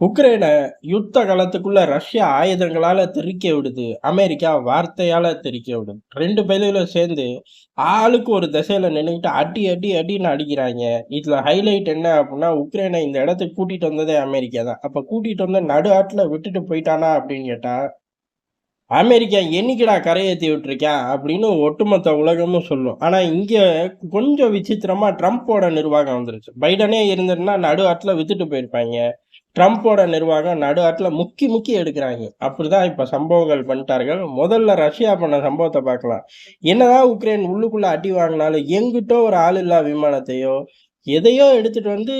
உக்ரைனை யுத்த காலத்துக்குள்ள ரஷ்யா ஆயுதங்களால தெரிக்க விடுது. அமெரிக்கா வார்த்தையால தெரிக்க விடுது. ரெண்டு பேரும் சேர்ந்து ஆளுக்கு ஒரு திசையில நின்றுக்கிட்டு அடி அடி அடின்னு அடிக்கிறாங்க. இதுல ஹைலைட் என்ன அப்படின்னா உக்ரைனை இந்த இடத்துக்கு கூட்டிட்டு வந்ததே அமெரிக்கா தான். அப்ப கூட்டிட்டு வந்த நடு ஆட்டுல விட்டுட்டு போயிட்டானா அப்படின்னு கேட்டா அமெரிக்கா என்னைக்குடா கரையேற்றி விட்டுருக்கேன் அப்படின்னு ஒட்டுமொத்த உலகமும் சொல்லும். ஆனால் இங்கே கொஞ்சம் விசித்திரமாக ட்ரம்ப்போட நிர்வாகம் வந்துருச்சு. பைடனே இருந்திருந்தா நடு ஆட்டில் வித்துட்டு போயிருப்பாங்க. ட்ரம்ப்போட நிர்வாகம் நடுவாட்டில் முக்கி முக்கி எடுக்கிறாங்க. அப்படிதான் இப்போ சம்பவங்கள் பண்ணிட்டார்கள். முதல்ல ரஷ்யா பண்ண சம்பவத்தை பார்க்கலாம். என்னதான் உக்ரைன் உள்ளுக்குள்ளே அடி வாங்கினாலும் எங்கிட்டோ ஒரு ஆள் இல்லா விமானத்தையோ எதையோ எடுத்துட்டு வந்து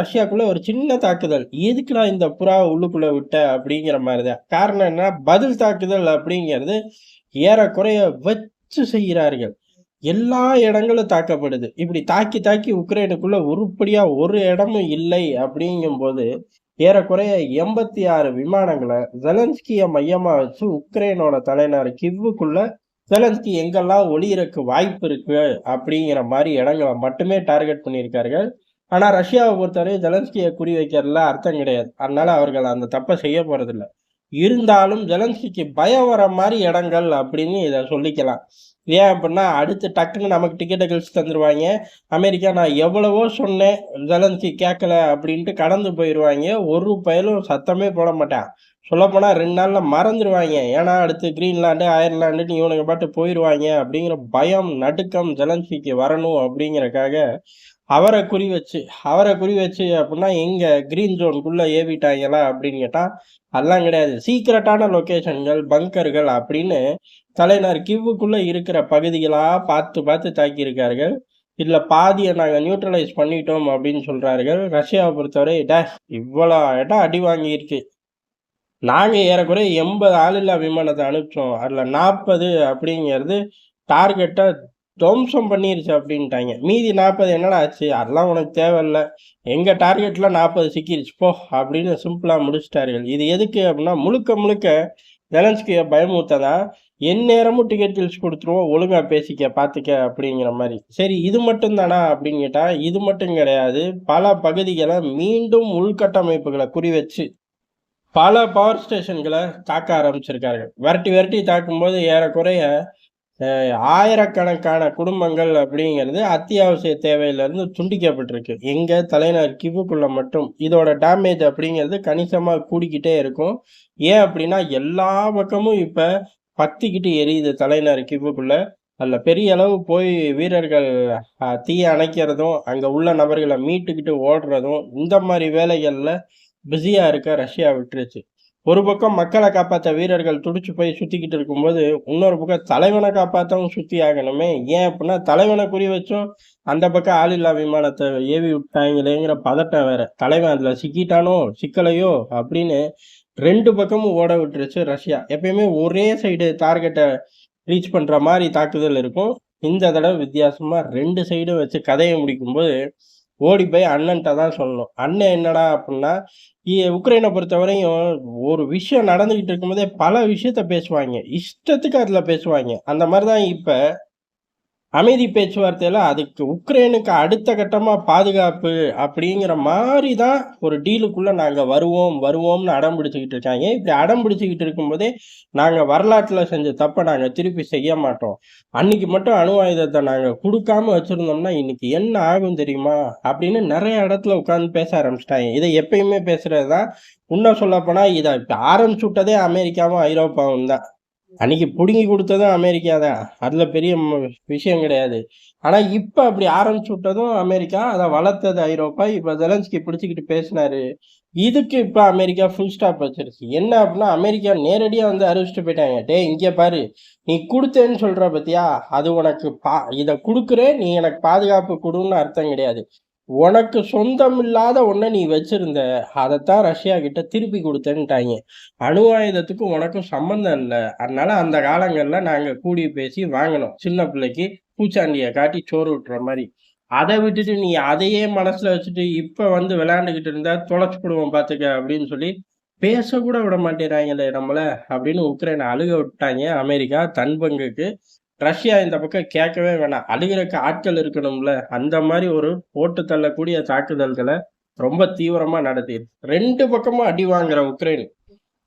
ரஷ்யாக்குள்ள ஒரு சின்ன தாக்குதல். எதுக்குடா இந்த புறா உள்ளுக்குள்ள விட்ட அப்படிங்கிற மாதிரி தான் காரணம் என்ன? பதில் தாக்குதல் அப்படிங்கிறது ஏறக்குறைய வச்சு செய்கிறார்கள். எல்லா இடங்களும் தாக்கப்படுது. இப்படி தாக்கி தாக்கி உக்ரைனுக்குள்ள உருப்படியா ஒரு இடமும் இல்லை அப்படிங்கும் போது ஏறக்குறைய எண்பத்தி ஆறு விமானங்களை ஜெலன்ஸ்கிய மையமா வச்சு உக்ரைனோட தலைநகர் கிவ்வுக்குள்ள ஜெலன்ஸ்கி எங்கெல்லாம் ஒளியிறக்கு வாய்ப்பு இருக்கு அப்படிங்கிற மாதிரி இடங்களை மட்டுமே டார்கெட் பண்ணியிருக்கார்கள். ஆனா ரஷ்யாவை பொறுத்தவரை ஜெலன்ஸ்கியை குறி வைக்கிறதுல அர்த்தம் கிடையாது. அதனால அவர்கள் அந்த தப்பை செய்ய போறதில்லை. இருந்தாலும் ஜெலன்ஸ்கிக்கு பயம் வர மாதிரி இடங்கள் அப்படின்னு இதை சொல்லிக்கலாம். ஏன் அப்படின்னா அடுத்து டக்குன்னு நமக்கு டிக்கெட்டை கழிச்சு தந்துடுவாங்க அமெரிக்கா நான் எவ்வளவோ சொன்னேன் ஜெலன்ஸ்கி கேட்கல அப்படின்ட்டு கடந்து போயிடுவாங்க ஒரு பயலும் சத்தமே போட மாட்டான். சொல்லப்போனால் ரெண்டு நாளில் மறந்துடுவாங்க ஏன்னா அடுத்து கிரீன்லாண்டு அயர்லாண்டுன்னு இவனுங்க பாட்டு போயிடுவாங்க அப்படிங்கிற பயம் நடுக்கம் ஜெலன்ஸ்கிக்கு வரணும் அப்படிங்கிறக்காக அவரை குறி வச்சு அவரை குறி வச்சு அப்படின்னா எங்க கிரீன் ஜோனுக்குள்ள ஏவிட்டாங்களா அப்படின்னு கேட்டா அதெல்லாம் கிடையாது. சீக்கிரட்டான லொக்கேஷன்கள் பங்கர்கள் அப்படின்னு தலைநர் கிவ்வுக்குள்ள இருக்கிற பகுதிகளா பார்த்து பார்த்து தாக்கியிருக்கார்கள். இதுல பாதியை நாங்க நியூட்ரலைஸ் பண்ணிட்டோம் அப்படின்னு சொல்றார்கள். ரஷ்யாவை பொறுத்தவரை டே இவ்வளோ இடம் அடி வாங்கியிருக்கு. நாங்க ஏறக்குறைய எண்பது ஆளில்லா விமானத்தை அனுப்பிச்சோம். அதுல நாற்பது அப்படிங்கிறது டார்கெட்டை துவம்சம் பண்ணிருச்சு அப்படின்ட்டாங்க. மீதி நாற்பது என்னடா ஆச்சு? அதெல்லாம் உனக்கு தேவையில்ல. எங்கள் டார்கெட்டில் நாற்பது சிக்கிருச்சு. போ அப்படின்னு சிம்பிளாக முடிச்சிட்டார்கள். இது எதுக்கு அப்படின்னா முழுக்க முழுக்க ஜெலன்ஸ்கியை பயமுறுத்ததான் என் நேரமும் டிக்கெட் கிழிச்சு கொடுத்துருவோம். ஒழுங்காக பேசிக்க பார்த்துக்க அப்படிங்கிற மாதிரி. சரி இது மட்டும் தானா அப்படின்னு கேட்டால் இது மட்டும் கிடையாது. பல பகுதிகளை மீண்டும் உள்கட்டமைப்புகளை குறி வச்சு பல பவர் ஸ்டேஷன்களை தாக்க ஆரம்பிச்சிருக்கார்கள். விரட்டி விரட்டி தாக்கும்போது ஏறக்குறைய ஆயிரக்கணக்கான குடும்பங்கள் அப்படிங்கிறது அத்தியாவசிய தேவையிலிருந்து துண்டிக்கப்பட்டிருக்கு. எங்கள் தலைநகர் கிவுக்குள்ளே மட்டும் இதோட டேமேஜ் அப்படிங்கிறது கணிசமாக கூடிக்கிட்டே இருக்கும். ஏன் அப்படின்னா எல்லா பக்கமும் இப்போ பத்திக்கிட்டு எரியுது தலைநகர் கிவுக்குள்ளே அதில் பெரிய அளவு போய் வீரர்கள் தீயை அணைக்கிறதும் அங்கே உள்ள நபர்களை மீட்டுக்கிட்டு ஓடுறதும் இந்த மாதிரி வேலைகளில் பிஸியாக இருக்க ரஷ்யா விட்டுருச்சு. ஒரு பக்கம் மக்களை காப்பாற்ற வீரர்கள் துடிச்சு போய் சுற்றிக்கிட்டு இருக்கும்போது இன்னொரு பக்கம் தலைவனை காப்பாற்றவும் சுற்றி ஆகணுமே. ஏன் அப்படின்னா தலைவனை குறி வச்சும் அந்த பக்கம் ஆளில்லா விமானத்தை ஏவி விட்டாங்களேங்கிற பதட்டம் வேற. தலைவன் அதில் சிக்கிட்டானோ சிக்கலையோ அப்படின்னு ரெண்டு பக்கமும் ஓட விட்டுருச்சு ரஷ்யா. எப்பயுமே ஒரே சைடு டார்கெட்டை ரீச் பண்ணுற மாதிரி தாக்குதல் இருக்கும். இந்த தடவை வித்தியாசமாக ரெண்டு சைடும் வச்சு கதையை முடிக்கும்போது ஓடி போய் அண்ணன்ட்ட தான் சொல்லணும். அண்ணன் என்னடா அப்படின்னா உக்ரைனை பொறுத்தவரையும் ஒரு விஷயம் நடந்துகிட்டு இருக்கும்போதே பல விஷயத்த பேசுவாங்க. இஷ்டத்துக்கு அதில் பேசுவாங்க. அந்த மாதிரி தான் இப்போ அமைதி பேச்சுவார்த்தையில் அதுக்கு உக்ரைனுக்கு அடுத்த கட்டமாக பாதுகாப்பு அப்படிங்கிற மாதிரி தான் ஒரு டீலுக்குள்ளே நாங்கள் வருவோம் வருவோம்னு அடம் பிடிச்சிக்கிட்டு இருக்காங்க இப்படி அடம் பிடிச்சிக்கிட்டு இருக்கும்போதே நாங்கள் வரலாற்றில் செஞ்ச தப்பை நாங்கள் திருப்பி செய்ய மாட்டோம். அன்னைக்கு மட்டும் அணு ஆயுதத்தை நாங்கள் கொடுக்காம வச்சுருந்தோம்னா இன்னைக்கு என்ன ஆகும் தெரியுமா? அப்படின்னு நிறைய இடத்துல உட்காந்து பேச ஆரம்பிச்சிட்டாங்க. இதை எப்பயுமே பேசுறதுதான் இன்னும் சொல்ல போனா இதை ஆரம்பிச்சு விட்டதே அமெரிக்காவும் ஐரோப்பாவும் தான் அன்னைக்கு பிடுங்கி கொடுத்ததும் அமெரிக்கா தான். அதில் பெரிய விஷயம் கிடையாது. ஆனால் இப்போ அப்படி ஆரம்பிச்சு விட்டதும் அமெரிக்கா அதை வளர்த்தது ஐரோப்பா. இப்போ ஜெலன்ஸ்கி பிடிச்சிக்கிட்டு பேசினாரு. இதுக்கு இப்போ அமெரிக்கா ஃபுல் ஸ்டாப் வச்சிருச்சு. என்ன அப்படின்னா அமெரிக்கா நேரடியாக வந்து அறிவிச்சுட்டு போயிட்டாங்க. டே இங்கே பாரு. நீ கொடுத்தேன்னு சொல்கிற பத்தியா? அது உனக்கு பா இதை கொடுக்குறேன். நீ எனக்கு பாதுகாப்பு கொடுன்னு அர்த்தம் கிடையாது. உனக்கு சொந்தம் இல்லாத ஒன்றை நீ வச்சிருந்த அதைத்தான் ரஷ்யா கிட்ட திருப்பி கொடுத்தேன்ட்டாங்க அணு ஆயுதத்துக்கும் உனக்கும் சம்மந்தம் இல்லை. அதனால அந்த காலங்களில் நாங்கள் கூடி பேசி வாங்கினோம். சின்ன பிள்ளைக்கு பூச்சாண்டியை காட்டி சோறு விட்டுற மாதிரி. அதை விட்டுட்டு நீ அதையே மனசில் வச்சுட்டு இப்போ வந்து விளையாண்டுக்கிட்டு இருந்தா தொலைச்சு போடுவோம் பார்த்துக்க அப்படின்னு சொல்லி பேச கூட விட மாட்டேறாங்களே நம்மளை அப்படின்னு உக்ரைனை அழுக விட்டாங்க அமெரிக்கா தன் பங்குக்கு ரஷ்யா இந்த பக்கம் கேட்கவே வேணாம். அழுகிறக்கு ஆட்கள் இருக்கணும்ல. அந்த மாதிரி ஒரு போட்டு தள்ளக்கூடிய தாக்குதல்களை ரொம்ப தீவிரமா நடத்திருக்கு ரெண்டு பக்கமும் அடி வாங்குற உக்ரைன்.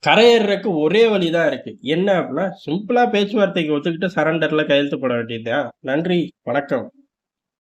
கரையேறக்கு ஒரே வழிதான் இருக்கு. என்ன அப்படின்னா சிம்பிளா பேச்சுவார்த்தைக்கு ஒத்துக்கிட்டு சரண்டர்ல கையெழுத்து போட வேண்டியதுதான். நன்றி வணக்கம்.